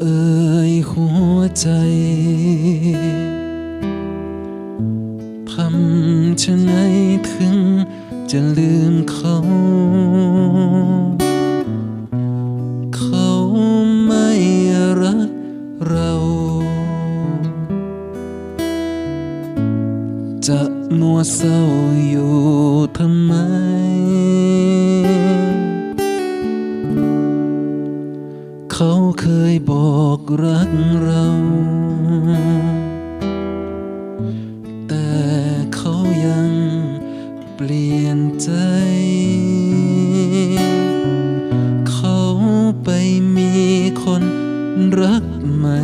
เอ่ยหัวใจทำชะไงถึงจะลืมเขา เขาไม่รักเรา จะมัวเศร้าอยู่ทำไม เขาเคยบอกรักเรา แต่เขายังเปลี่ยนใจ เขาไปมีคนรักใหม่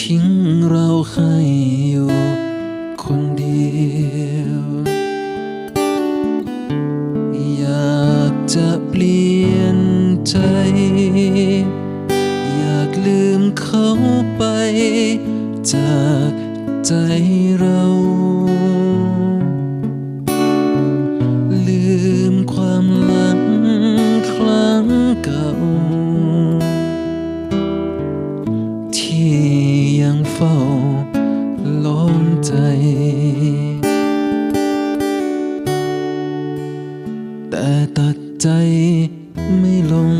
ทิ้งเราให้ เขาไป จากใจเราลืมความหลังครั้งเก่า ที่ยังเฝ้าล้อมใจ แต่ตัดใจไม่ลง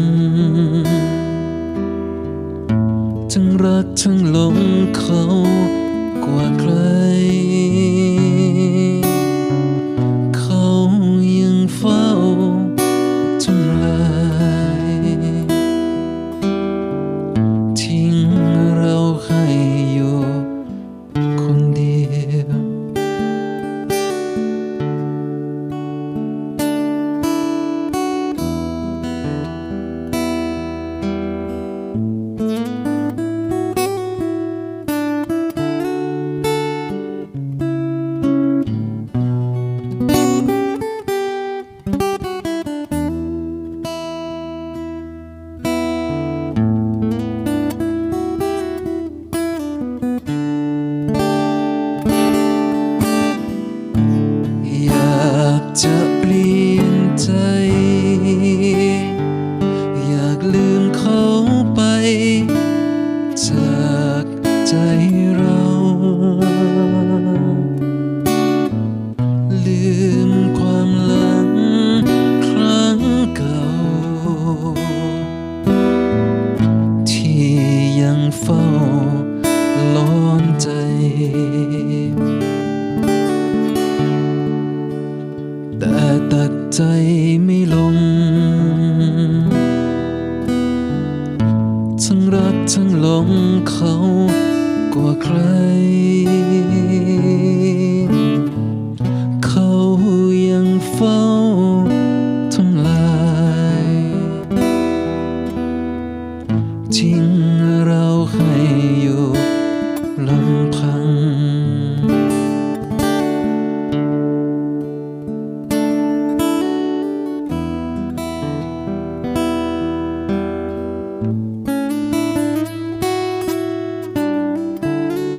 ทั้งรักทั้งหลงเขากว่าใคร เราลืมความหลังครั้งเก่า ที่ยังเฝ้าล้อมใจ แต่ตัดใจไม่ลงทั้งรักทั้งหลงเขา กว่าใคร